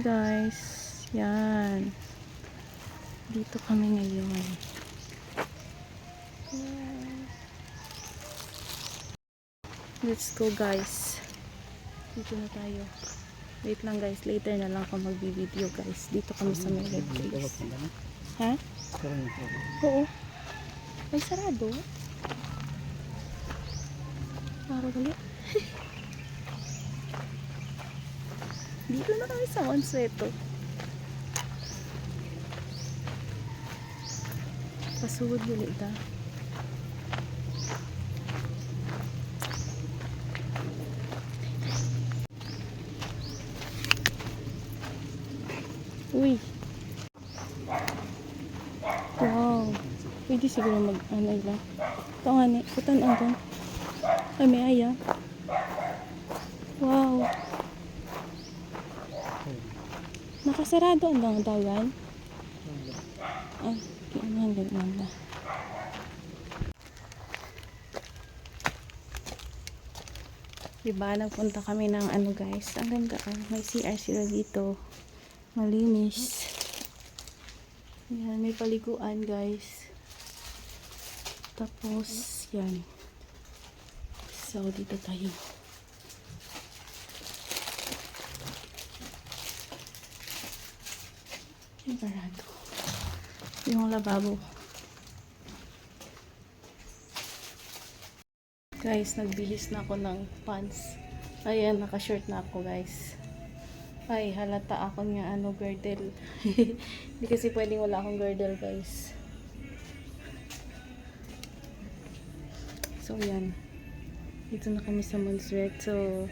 guys. Yan. Dito kami ngayon. Let's go guys. Dito na tayo. Wait lang guys. Later na lang ako magbibideo guys. Dito kami sa may red place. Ha? oo. Ay sarado? Parang gali Dito na kami sa Monsueto. Pasugod ulit ta. Uy. Wow. Pwede siguro mag ano lang. Ito nga ni. Kutan ang. Ay, may aya. Wow. Nakasarado ang dawan. Ay, kianan ganyan na. Diba, nagpunta kami ng ano guys. Ang ganda ah. May CR sila dito. Malinis. Yan, may paliguan guys. Tapos, yan. So, dito tayo. Barado. Yung lababo. Guys, nagbihis na ako ng pants. Ayan, naka-short na ako guys. Ay, halata ako nga ano, girdle. Hindi kasi pwedeng wala akong girdle guys. So, yan. Dito na kami sa Montserrat. So,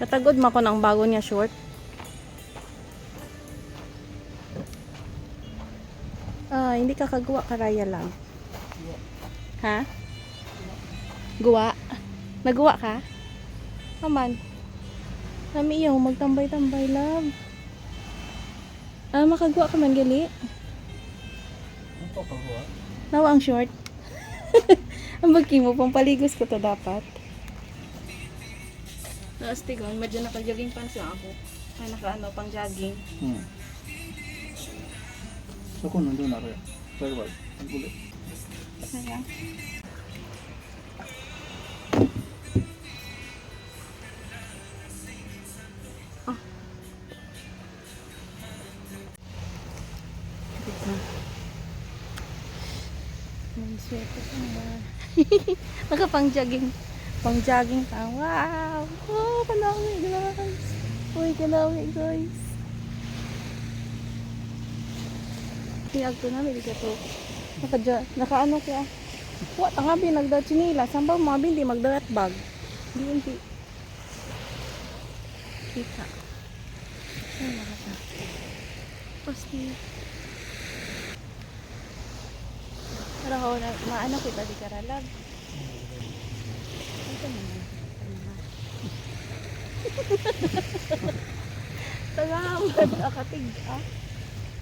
katagod mo ako ng bago niya short. Hindi ka kagawa karaya lang. Ha? Guwa? Nagawa ka? Aman. Kami iyo, magtambay-tambay lang. Ah, makagawa ka man gali. Nawa ang short. ang bagki mo, pampaligos ko to dapat. Naastigon, medyo naka-jogging pants lang ako. Ay, naka-ano, pang jogging. Hmm. そこ飲んでなるやん。それは、これ。 Ayan. Ah. Dito. May sweater pa ba? Nakapang jogging. Pang jogging pa. Wow! Oh, kanawi guys. Uy, kanawi guys. Tiyag to na, may to. Naka, naka ano kaya? Wa tangabi nagda chinila. Samba mga bindi magdarat bag. Di hindi. Kita. Ay, nakata. Pasti. Pero ho, na, maano kita di karalag. Ito naman. Tagamat, akatig ah.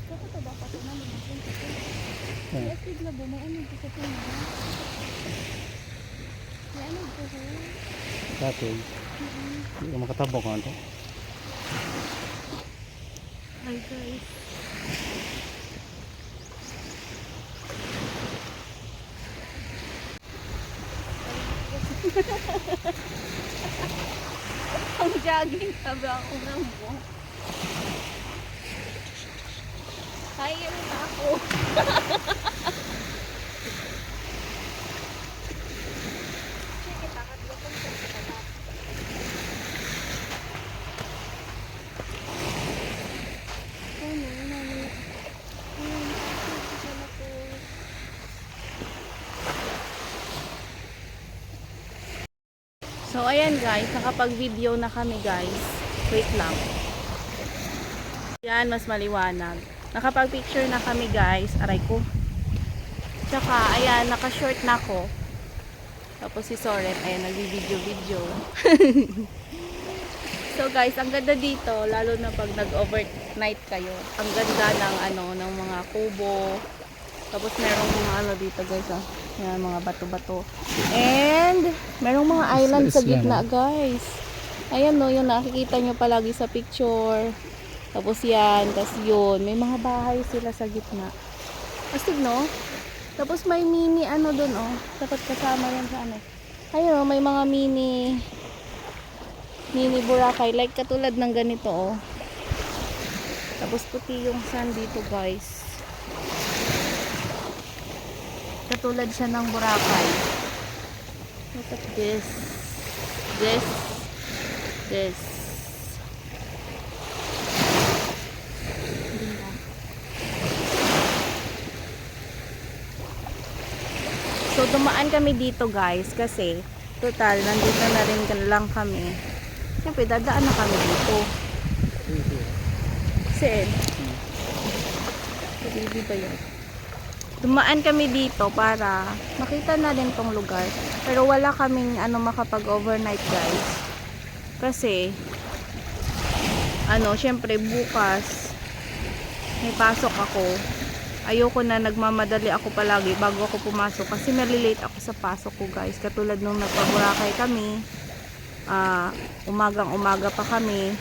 Kako to dapat na naman. Kaya tigla ba mo ano dito sa tingin? Kaya ano dito? Dati, hindi ka makatabok ka ito. Hi guys. Ang jogging sabi ako ng mo. Kaya na ako. So, ayan guys, nakapag-video na kami guys. Wait lang. Yan, mas maliwanag. Nakapag-picture na kami guys. Aray ko. Tsaka, ayan, naka-short na ako. Tapos si Soren, ayan, nag-video-video. so guys, ang ganda dito, lalo na pag nag-overnight kayo. Ang ganda ng ano, ng mga kubo. Tapos merong mga ano dito guys, ah. Yan, mga bato-bato. And, merong mga island sa gitna guys. Ayan no, yung nakikita nyo palagi sa picture. Tapos yan, tapos yun. May mga bahay sila sa gitna. Astig no? Tapos may mini ano dun oh. Dapat kasama yan sa ano. Ayun oh, may mga mini mini Boracay. Like katulad ng ganito oh. Tapos puti yung sand dito guys. Katulad siya ng Boracay. Look at this. This. This. Ganda. So, dumaan kami dito guys kasi total, nandito na rin lang kami. Siyempre, dadaan na kami dito. Saan? Hindi ba yun? Dumaan kami dito para makita na din tong lugar. Pero wala kaming ano makapag-overnight guys. Kasi ano, syempre bukas may pasok ako. Ayoko na nagmamadali ako palagi bago ako pumasok kasi malilate ako sa pasok ko guys. Katulad nung nagpaburakay kami. ah umagang umaga pa kami.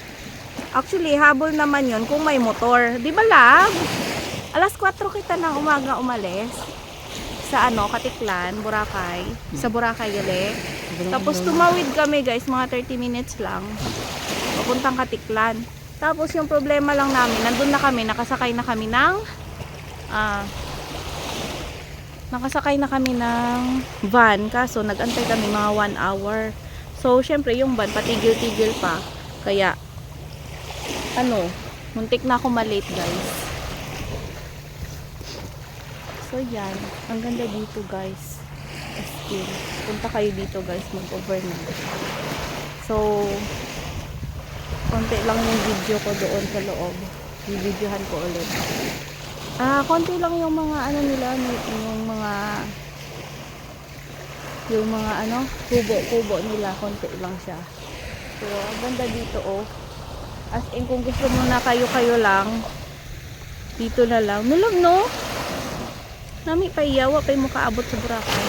Actually, habol naman yon kung may motor. Di ba lab? Alas 4 kita ng umaga umalis sa ano, Katiklan, Boracay. Sa Boracay gali. Tapos tumawid kami guys, mga 30 minutes lang. Papuntang Katiklan. Tapos yung problema lang namin, nandun na kami, nakasakay na kami ng ah nakasakay na kami ng van. Kaso nagantay kami mga 1 hour. So, syempre yung van patigil-tigil pa. Kaya ano, muntik na ako malate guys. So yan, ang ganda dito guys. In, punta kayo dito guys mag-overnight. So, konti lang yung video ko doon sa loob. Bibidyohan ko ulit. Ah, konti lang yung mga ano nila, yung mga yung mga ano, kubo-kubo nila, konti lang siya. Pero ang ganda dito oh. As in, kung gusto mo na kayo-kayo lang, dito na lang. Nulog, no? Nami pa iyawa pa mo kaabot sa Boracay.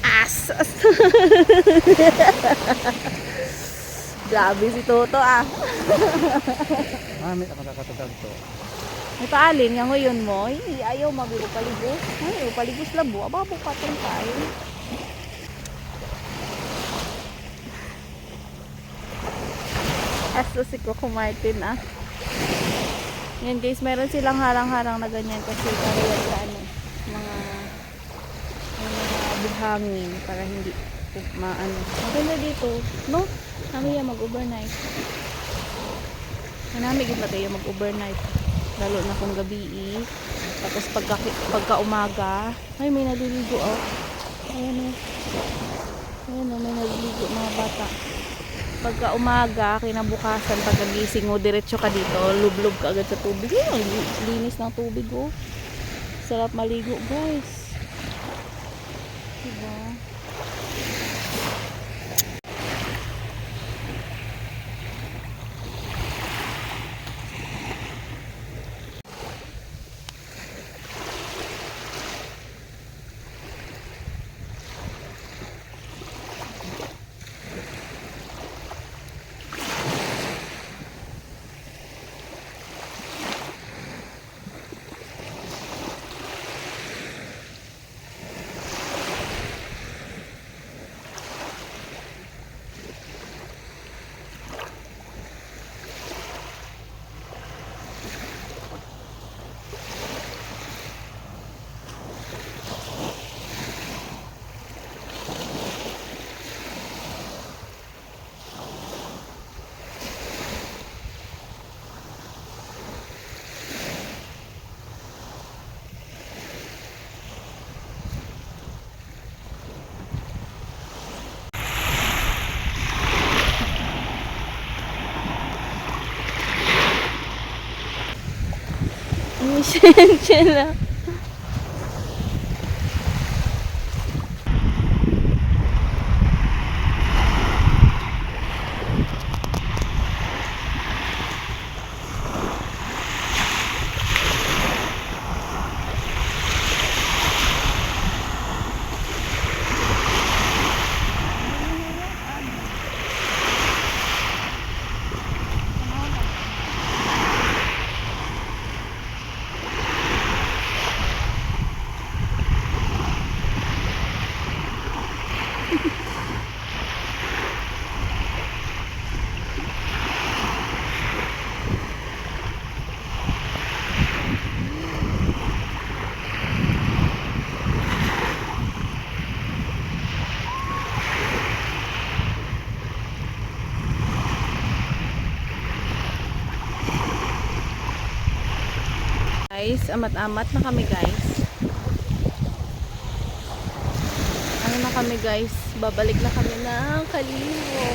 As! as. Grabe si Toto ah. Ah, may nakakatagag to. Paalin nga ngayon mo. Ay, ayaw mabigo paligos. Ay, paligos labo. Ababo pa itong tayo. Asto si Coco Martin ah. Yan guys, meron silang harang-harang na ganyan kasi para yan sa ano, mga yung mga buhangin para hindi maano. Maganda dito, no? Kami yan mag-overnight. Manami gid na tayo mag-overnight. Lalo na kung gabi eh. Tapos pagka, pagka umaga, ay may naliligo oh. Ayan oh. Ayan oh, may naliligo mga bata. Pagka umaga, kinabukasan, pagkagising mo, diretso ka dito, lublog ka agad sa tubig. Li- linis ng tubig oh. Sarap maligo guys. Diba? Shenchela. Guys, amat-amat na kami guys. Ano na kami guys, babalik na kami ng Kalibo.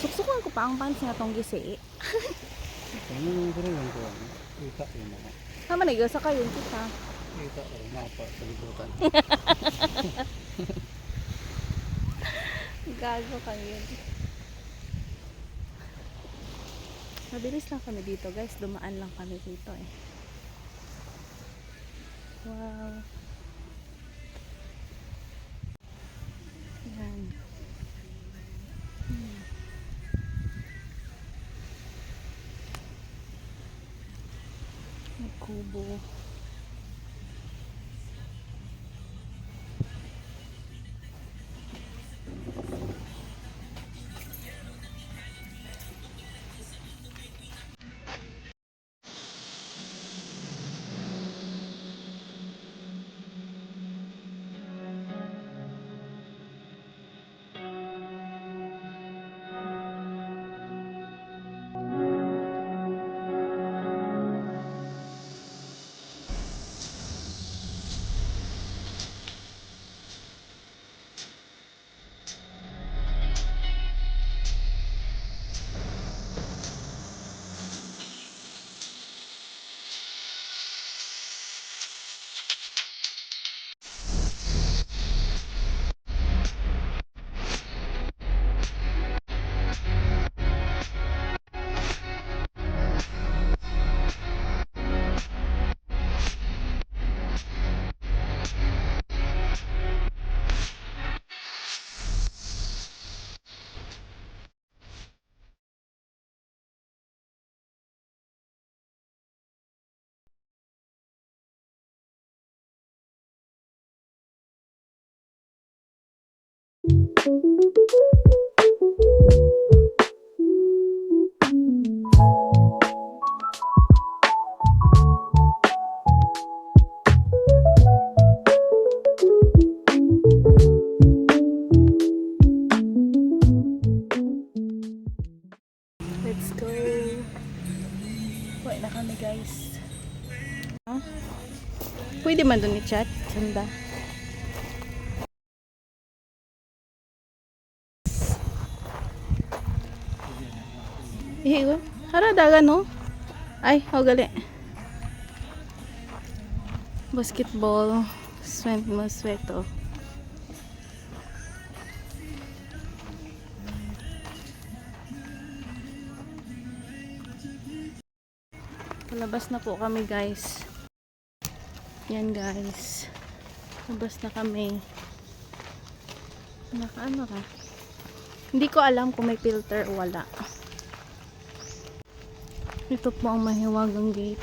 Suksukan ko pa ang pants nga tong gisi. Ano yung yung kuwan? Kita yung mga. Tama na sa kayo kita. Kita yung mga pa sa libutan. Gago kayo. Mabilis lang kami dito guys, dumaan lang kami dito eh. Wow. Yan. Hmm. May kubo. Let's go. Uwi na kami guys. Huh? Pwede man doon i-chat. Sanda. No? Ay, how gali. Basketball. Swim mo sweto. Palabas na po kami guys. Yan guys. Labas na kami. Nakaano ka? Hindi ko alam kung may filter o wala. Ito po ang mahiwagang gate.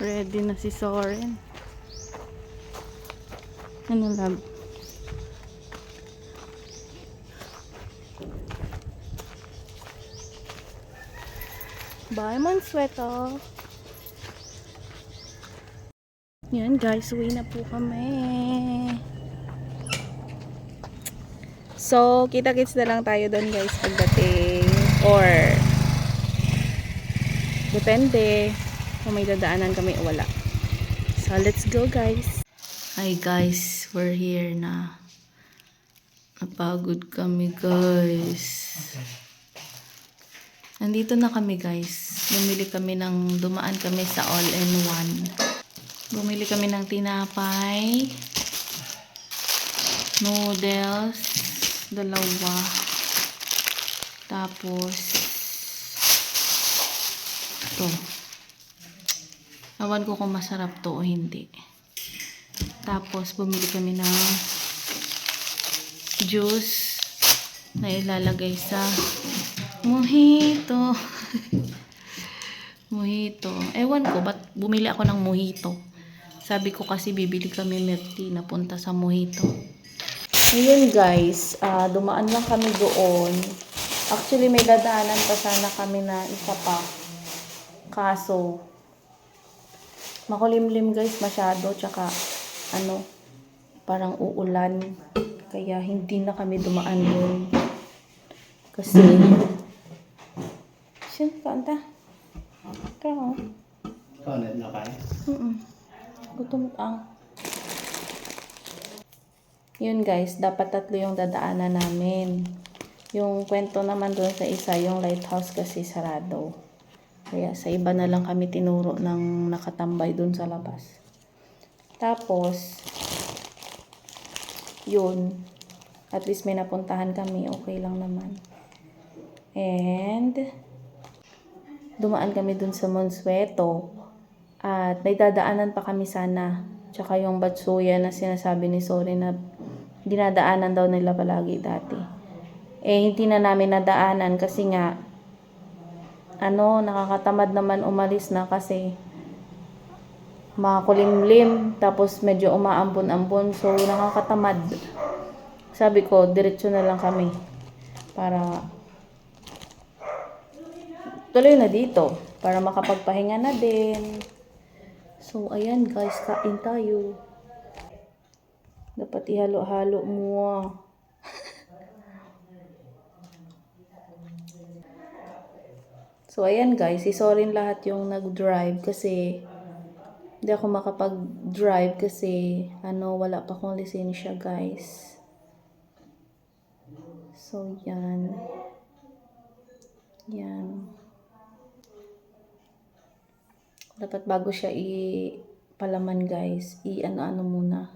Ready na si Soren. Ano lab? Bye, Mansueto. Yan guys, uwi na po kami. So, kita-kits na lang tayo doon guys pagdating. Or, depende kung may dadaanan kami o wala. So, let's go guys. Hi guys, we're here na. Napagod kami guys. Nandito na kami guys. Bumili kami ng, dumaan kami sa all-in-one. Bumili kami ng tinapay, noodles, dalawa. Tapos, to. Awan ko kung masarap to o hindi. Tapos, bumili kami ng juice na ilalagay sa mojito. mojito. Ewan ko, ba't bumili ako ng mojito? Sabi ko kasi bibili kami milk tea na punta sa mojito. Ayun guys, ah, dumaan lang kami doon. Actually, may dadaanan pa sana kami na isa pa. Kaso, makulimlim guys masyado. Tsaka, ano, parang uulan. Kaya hindi na kami dumaan doon. Kasi, Shin, kanta. Ikaw, Ikaw na na kaya? Mm-mm. Gutom ang. Yun guys, dapat tatlo yung dadaanan namin. Yung kwento naman doon sa isa, yung lighthouse kasi sarado. Kaya sa iba na lang kami tinuro ng nakatambay doon sa labas. Tapos, yun. At least may napuntahan kami. Okay lang naman. And, dumaan kami dun sa Monsueto. At may dadaanan pa kami sana. Tsaka yung Batsuya na sinasabi ni Sori na dinadaanan daw nila palagi dati. Eh, hindi na namin nadaanan kasi nga, ano, nakakatamad naman umalis na kasi makulimlim, tapos medyo umaambon-ambon, so nakakatamad. Sabi ko, diretso na lang kami para tuloy na dito para makapagpahinga na din. So, ayan guys, kain tayo. Dapat ihalo-halo mo. ah. So, ayan guys, isorin lahat yung nag-drive kasi hindi ako makapag-drive kasi ano, wala pa akong lisensya guys. So, yan. Yan. Dapat bago siya i-palaman guys, i-ano-ano muna.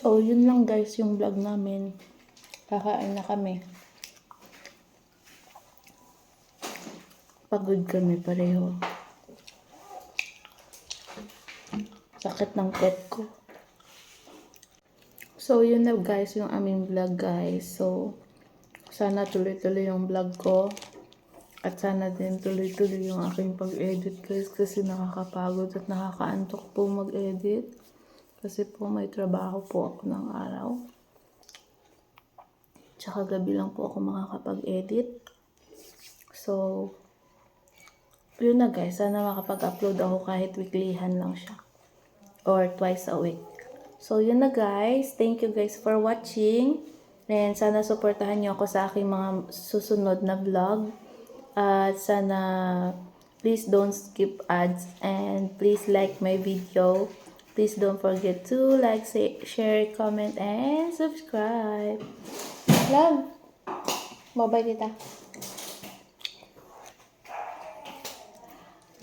So, yun lang guys yung vlog namin. Kakain na kami. Pagod kami pareho. Sakit ng pet ko. So, yun na guys, yung aming vlog guys. So, sana tuloy-tuloy yung vlog ko. At sana din tuloy-tuloy yung aking pag-edit guys. Kasi nakakapagod at nakakaantok po mag-edit. Kasi po may trabaho po ako ng araw. Tsaka gabi lang po ako makakapag-edit. So, yun na guys. Sana makapag-upload ako kahit weeklyhan lang siya or twice a week. So, yun na guys. Thank you guys for watching. And sana supportahan nyo ako sa aking mga susunod na vlog. At sana please don't skip ads and please like my video. Please don't forget to like, say, share, comment, and subscribe. Love! Bye-bye kita.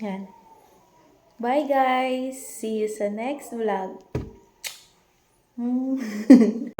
Yan. Bye guys! See you sa next vlog. Mm.